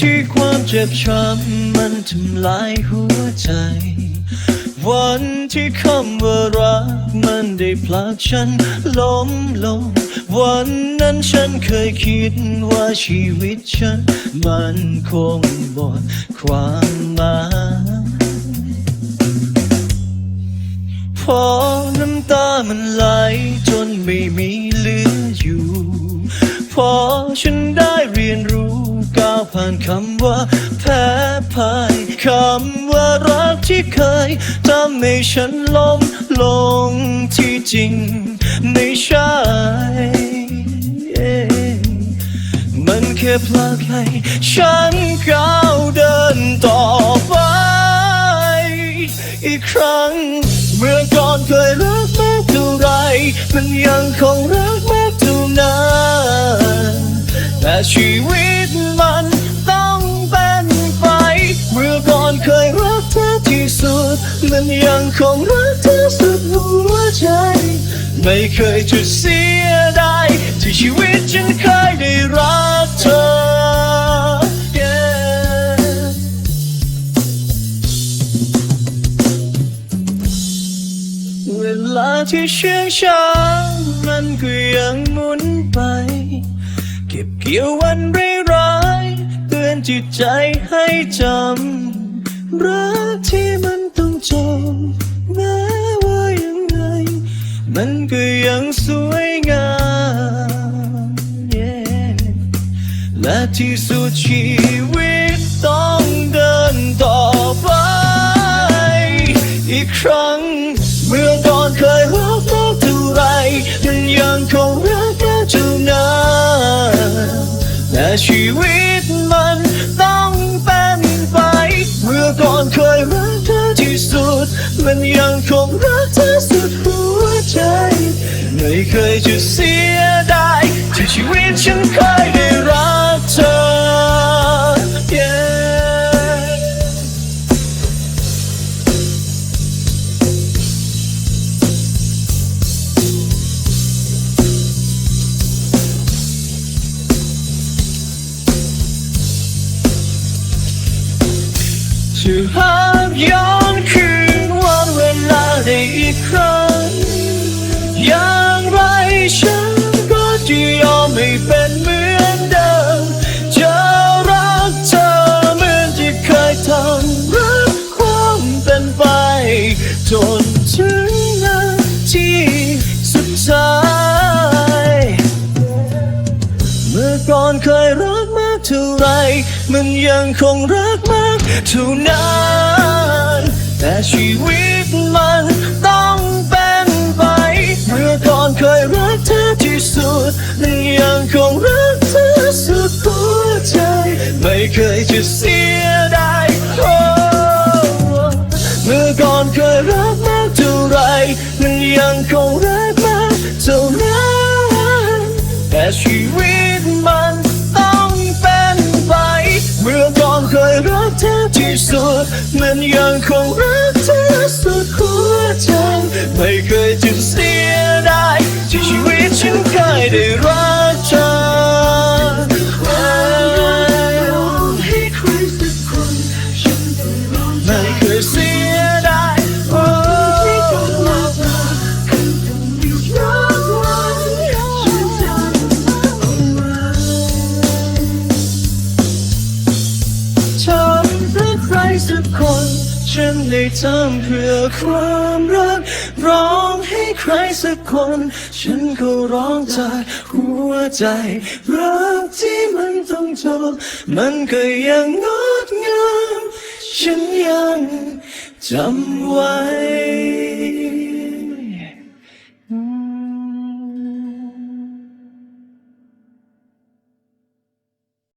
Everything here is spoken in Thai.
ที่ความเจ็บช้ำมันทำลายหัวใจ วันที่คำว่ารักมันได้ผลักฉันล้มลง วันนั้นฉันเคยคิดว่าชีวิตฉัน มันคงหมดความหมายพอน้ำตามันไหลจนไม่มีเหลืออยู่ พอฉันได้เรียนรู้าวผ่านคำว่าแพ้พ่ายคำว่ารักที่เคยทำให้ฉันล้มลงที่จริงไม่ใช่มันแค่พลาดให้ฉันก้าวเดินต่อไป อีกครั้ง เมื่อก่อนเคยรักมากเท่าไร มันยังคงรักมากเท่านั้นแต่ชีวิต สุดมันยังคงรักเธอสุดหัวใจ ไม่เคยจะเสียดายที่ชีวิตฉันเคยได้รักเธอ Yeah เวลาที่เชื่องช้ามันก็ยังหมุนไป เก็บเกี่ยววันร้ายๆเตือนจิตใจให้จำรักที่มัน จบแม้ว่ายังไง มันก็ยังสวยงาม yeah และที่สุดชีวิตต้องเดินต่อไป อีกครั้ง เมื่อก่อนเคยรักมากเท่าไรมันยังคงรักแค่เท่านั้นแต่ชีวิตมันต้องเป็นไป เมื่อก่อนเคยรักเธอ มันยังคงรักเธอสุดหัวใจ ไม่เคยจะเสียดายที่ชีวิตฉันเคยได้รักเธอ yeah จะ จนถึงนาทีสุดท้าย เมื่อก่อนเคยรักมากเท่าไร มันยังคงรักมากเท่านั้นแต่ชีวิตมันต้องเป็นไป เมื่อก่อนเคยรักเธอที่สุดยังคงรักเธอสุดหัวใจ ไม่เคยจะเสีย ชีวิตมันต้องเป็นไป เมื่อก่อนเคยรักเธอที่สุด มันยังคงรักเธอสุดหัวใจไม่เคย ฉันได้ทำเพื่อความรัก ร้องให้ใครสักคน ฉันก็ร้องจากหัวใจ รักที่มันต้องจบ มันก็ยังงดงาม ฉันยังจำไว้